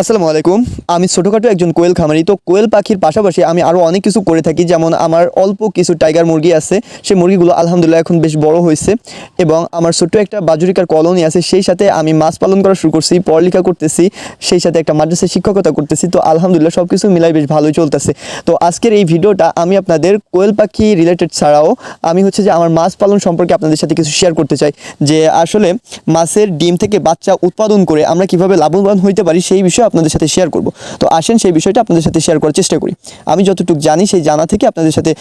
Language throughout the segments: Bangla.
আসসালামু আলাইকুম। আমি ছোটোখাটো একজন কোয়েল খামারি। তো কোয়েল পাখির পাশাপাশি আমি আরও অনেক কিছু করে থাকি। যেমন আমার অল্প কিছু টাইগার মুরগি আছে। সেই মুরগিগুলো আলহামদুলিল্লাহ এখন বেশ বড় হয়েছে। এবং আমার ছোট্ট একটা বাজুরিকার কলোনি আছে। সেই সাথে আমি মাছ পালন করা শুরু করছি, পড়ালেখা করতেছি। সেই সাথে একটা মাদ্রাসায় শিক্ষকতা করতেছি। তো আলহামদুলিল্লাহ সব কিছু মিলাই বেশ ভালোই চলতেছে। তো আজকের এই ভিডিওটা আমি আপনাদের কোয়েল পাখি রিলেটেড ছাড়াও আমি হচ্ছে যে আমার মাছ পালন সম্পর্কে আপনাদের সাথে কিছু শেয়ার করতে চাই। যে আসলে মাছের ডিম থেকে বাচ্চা উৎপাদন করে আমরা কীভাবে লাভবান হইতে পারি সেই বিষয়ে আপনাদের সাথে শেয়ার করব। তো আসেন সেই বিষয়টা আপনাদের সাথে শেয়ার করার চেষ্টা করি। আমি যতটুকু জানি সেই জানা থেকে আপনাদের সাথে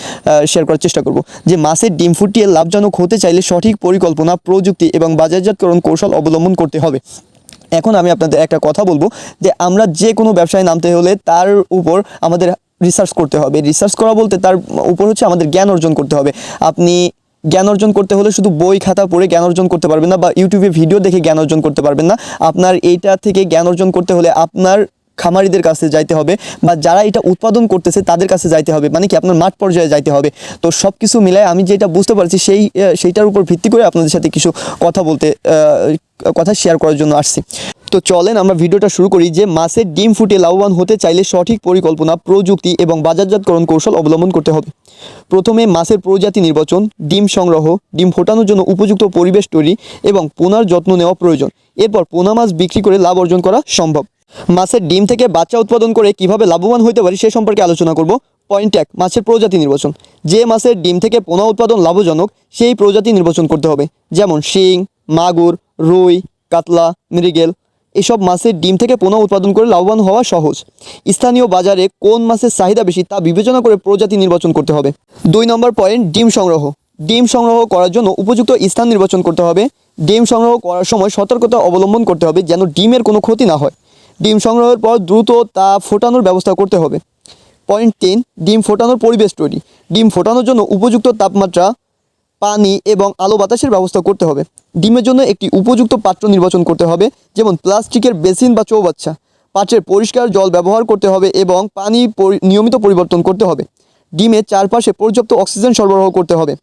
শেয়ার করার চেষ্টা করব। যে মাছের ডিম ফুটিয়ে লাভজনক হতে চাইলে সঠিক পরিকল্পনা, প্রযুক্তি এবং বাজারজাতকরণ কৌশল অবলম্বন করতে হবে। এখন আমি আপনাদের একটা কথা বলব যে আমরা যে কোনো ব্যবসায় নামতে হলে তার উপর আমাদের রিসার্চ করতে হবে। রিসার্চ করা বলতে তার উপর হচ্ছে আমাদের জ্ঞান অর্জন করতে হবে। আপনি জ্ঞান অর্জন করতে হলে শুধু বই, খাতা পড়ে জ্ঞান অর্জন করতে পারবেন না বা ইউটিউবে ভিডিও দেখে জ্ঞান অর্জন করতে পারবেন না। আপনার এইটা থেকে জ্ঞান অর্জন করতে হলে আপনার খামারিদের কাছে যাইতে হবে বা যারা এটা উৎপাদন করতেছে তাদের কাছে যাইতে হবে মানে কি আপনার মাঠ পর্যায়ে যাইতে হবে। তো সব কিছু মিলায় আমি যেটা বুঝতে পারছি সেই সেইটার উপর ভিত্তি করে আপনাদের সাথে কিছু কথা বলতে কথা শেয়ার করার জন্য আসছি। তো চলেন আমরা ভিডিওটা শুরু করি যে মাছের ডিম ফুটে লাভবান হতে চাইলে সঠিক পরিকল্পনা, প্রযুক্তি এবং বাজারজাতকরণ কৌশল অবলম্বন করতে হবে। প্রথমে মাছের প্রজাতি নির্বাচন, ডিম সংগ্রহ, ডিম ফোটানোর জন্য উপযুক্ত পরিবেশ তৈরি এবং পোনার যত্ন নেওয়া প্রয়োজন। এরপর পোনা মাছ বিক্রি করে লাভ অর্জন করা সম্ভব। মাছের ডিম থেকে বাচ্চা উৎপাদন করে কীভাবে লাভবান হতে পারি সে সম্পর্কে আলোচনা করব। পয়েন্ট এক মাছের প্রজাতি নির্বাচন। যে মাছের ডিম থেকে পোনা উৎপাদন লাভজনক, সেই প্রজাতি নির্বাচন করতে হবে। যেমন শিং, মাগুর, রুই, কাতলা, মৃগেল এসব মাছের ডিম থেকে পোনা উৎপাদন করে লাভবান হওয়া সহজ। স্থানীয় বাজারে কোন মাছের চাহিদা বেশি তা বিবেচনা করে প্রজাতি নির্বাচন করতে হবে। দুই নম্বর পয়েন্ট, ডিম সংগ্রহ। ডিম সংগ্রহ করার জন্য উপযুক্ত স্থান নির্বাচন করতে হবে। ডিম সংগ্রহ করার সময় সতর্কতা অবলম্বন করতে হবে যেন ডিমের কোনো ক্ষতি না হয়। ডিম সংগ্রহের পর দ্রুত তা ফোটানোর ব্যবস্থা করতে হবে। পয়েন্ট তিন, ডিম ফোটানোর পরিবেশ তৈরি। ডিম ফোটানোর জন্য উপযুক্ত তাপমাত্রা পানি এবং আলো বাতাসের ব্যবস্থা করতে হবে। ডিমের জন্য একটি উপযুক্ত পাত্র নির্বাচন করতে হবে, যেমন প্লাস্টিকের বেসিন বা চৌবাচ্চা। পাত্রের পরিষ্কার জল ব্যবহার করতে হবে এবং পানি নিয়মিত পরিবর্তন করতে হবে। ডিমের চারপাশে পর্যাপ্ত অক্সিজেন সরবরাহ করতে হবে।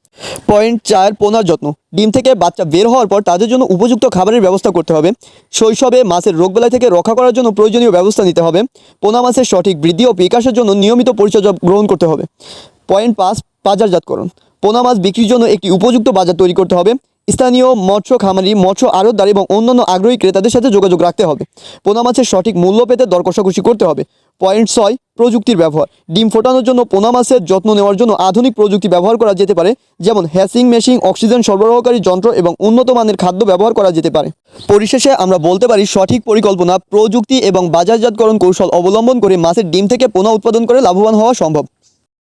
পয়েন্ট চার, পোনার যত্ন। ডিম থেকে বাচ্চা বের হওয়ার পর তাদের জন্য উপযুক্ত খাবারের ব্যবস্থা করতে হবে। শৈশবে মাছের রোগবেলায় থেকে রক্ষা করার জন্য প্রয়োজনীয় ব্যবস্থা নিতে হবে। পোনা মাছের সঠিক বৃদ্ধি ও বিকাশের জন্য নিয়মিত পরিচর্যা গ্রহণ করতে হবে। পয়েন্ট পাঁচ, বাজারজাতকরণ। পোনা মাছ বিক্রির জন্য একটি উপযুক্ত বাজার তৈরি করতে হবে। স্থানীয় মৎস্য খামারি, মৎস্য আড়তদার এবং অন্যান্য আগ্রহী ক্রেতাদের সাথে যোগাযোগ রাখতে হবে। পোনা মাছের সঠিক মূল্য পেতে দর কষাকষি করতে হবে। পয়েন্ট ছয়, প্রযুক্তির ব্যবহার। ডিম ফোটানোর জন্য পোনা মাছের যত্ন নেওয়ার জন্য আধুনিক প্রযুক্তি ব্যবহার করা যেতে পারে, যেমন হ্যাসিং মেশিন, অক্সিজেন সরবরাহকারী যন্ত্র এবং উন্নত মানের খাদ্য ব্যবহার করা যেতে পারে। পরিশেষে আমরা বলতে পারি, সঠিক পরিকল্পনা, প্রযুক্তি এবং বাজারজাতকরণ কৌশল অবলম্বন করে মাছের ডিম থেকে পোনা উৎপাদন করে লাভবান হওয়া সম্ভব।